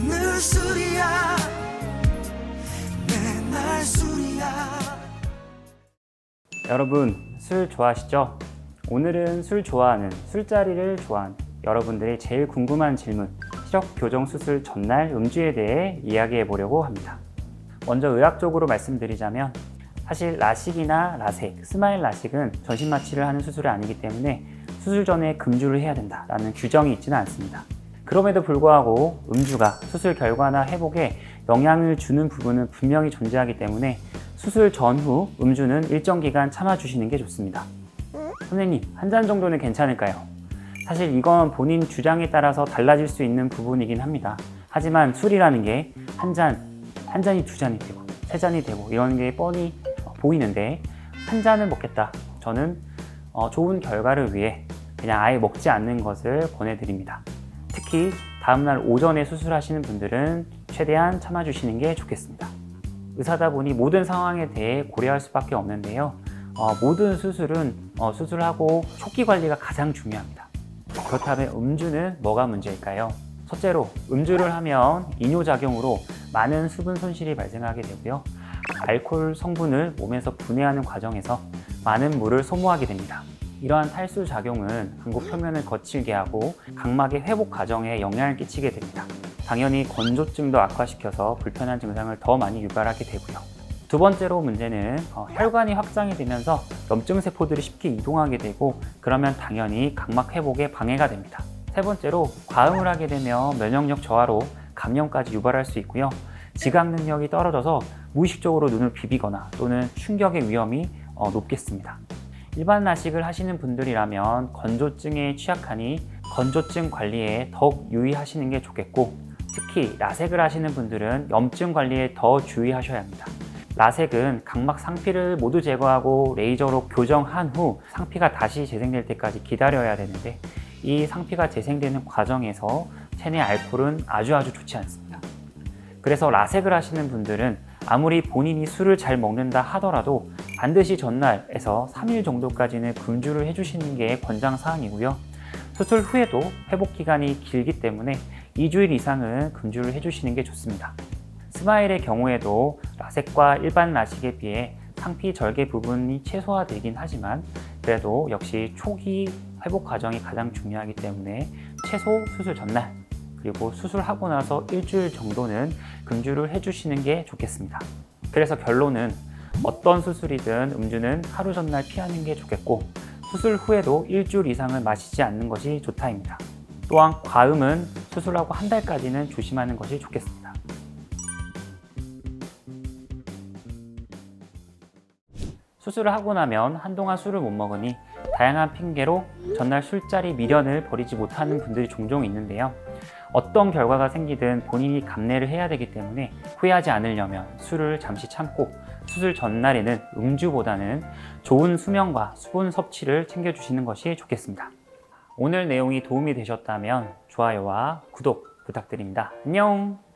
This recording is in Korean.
맨날 술이야 맨날 술이야 여러분 술 좋아하시죠? 오늘은 술 좋아하는 술자리를 좋아하는 여러분들이 제일 궁금한 질문 시력 교정 수술 전날 음주에 대해 이야기해 보려고 합니다. 먼저 의학적으로 말씀드리자면 사실 라식이나 라섹, 스마일 라식은 전신 마취를 하는 수술이 아니기 때문에 수술 전에 금주를 해야 된다라는 규정이 있지는 않습니다. 그럼에도 불구하고 음주가 수술 결과나 회복에 영향을 주는 부분은 분명히 존재하기 때문에 수술 전후 음주는 일정 기간 참아주시는 게 좋습니다. 선생님, 한 잔 정도는 괜찮을까요? 사실 이건 본인 주장에 따라서 달라질 수 있는 부분이긴 합니다. 하지만 술이라는 게 한 잔, 한 잔이 두 잔이 되고, 세 잔이 되고, 이런 게 뻔히 어, 보이는데, 한 잔을 먹겠다. 저는 어, 좋은 결과를 위해 그냥 아예 먹지 않는 것을 권해드립니다. 특히 다음날 오전에 수술하시는 분들은 최대한 참아주시는 게 좋겠습니다. 의사다 보니 모든 상황에 대해 고려할 수밖에 없는데요. 어, 모든 수술은 어, 수술하고 초기 관리가 가장 중요합니다. 그렇다면 음주는 뭐가 문제일까요? 첫째로 음주를 하면 이뇨작용으로 많은 수분 손실이 발생하게 되고요. 알코올 성분을 몸에서 분해하는 과정에서 많은 물을 소모하게 됩니다. 이러한 탈수 작용은 근고 표면을 거칠게 하고 각막의 회복 과정에 영향을 끼치게 됩니다. 당연히 건조증도 악화시켜서 불편한 증상을 더 많이 유발하게 되고요. 두 번째로 문제는 어, 혈관이 확장이 되면서 염증 세포들이 쉽게 이동하게 되고 그러면 당연히 각막 회복에 방해가 됩니다. 세 번째로 과음을 하게 되면 면역력 저하로 감염까지 유발할 수 있고요. 지각 능력이 떨어져서 무의식적으로 눈을 비비거나 또는 충격의 위험이 어, 높겠습니다. 일반 라식을 하시는 분들이라면 건조증에 취약하니 건조증 관리에 더욱 유의하시는 게 좋겠고 특히 라섹을 하시는 분들은 염증 관리에 더 주의하셔야 합니다. 라섹은 각막 상피를 모두 제거하고 레이저로 교정한 후 상피가 다시 재생될 때까지 기다려야 되는데 이 상피가 재생되는 과정에서 체내 알코올은 아주 아주 좋지 않습니다. 그래서 라섹을 하시는 분들은 아무리 본인이 술을 잘 먹는다 하더라도 반드시 전날에서 3일 정도까지는 금주를 해주시는 게 권장 사항이고요. 수술 후에도 회복 기간이 길기 때문에 2주일 이상은 금주를 해주시는 게 좋습니다. 스마일의 경우에도 라섹과 일반 라식에 비해 상피 절개 부분이 최소화되긴 하지만 그래도 역시 초기 회복 과정이 가장 중요하기 때문에 최소 수술 전날 그리고 수술하고 나서 일주일 정도는 금주를 해주시는 게 좋겠습니다. 그래서 결론은 어떤 수술이든 음주는 하루 전날 피하는 게 좋겠고 수술 후에도 일주일 이상은 마시지 않는 것이 좋다입니다. 또한 과음은 수술하고 한 달까지는 조심하는 것이 좋겠습니다. 수술을 하고 나면 한동안 술을 못 먹으니 다양한 핑계로 전날 술자리 미련을 버리지 못하는 분들이 종종 있는데요. 어떤 결과가 생기든 본인이 감내를 해야 되기 때문에 후회하지 않으려면 술을 잠시 참고 수술 전날에는 음주보다는 좋은 수면과 수분 섭취를 챙겨주시는 것이 좋겠습니다. 오늘 내용이 도움이 되셨다면 좋아요와 구독 부탁드립니다. 안녕!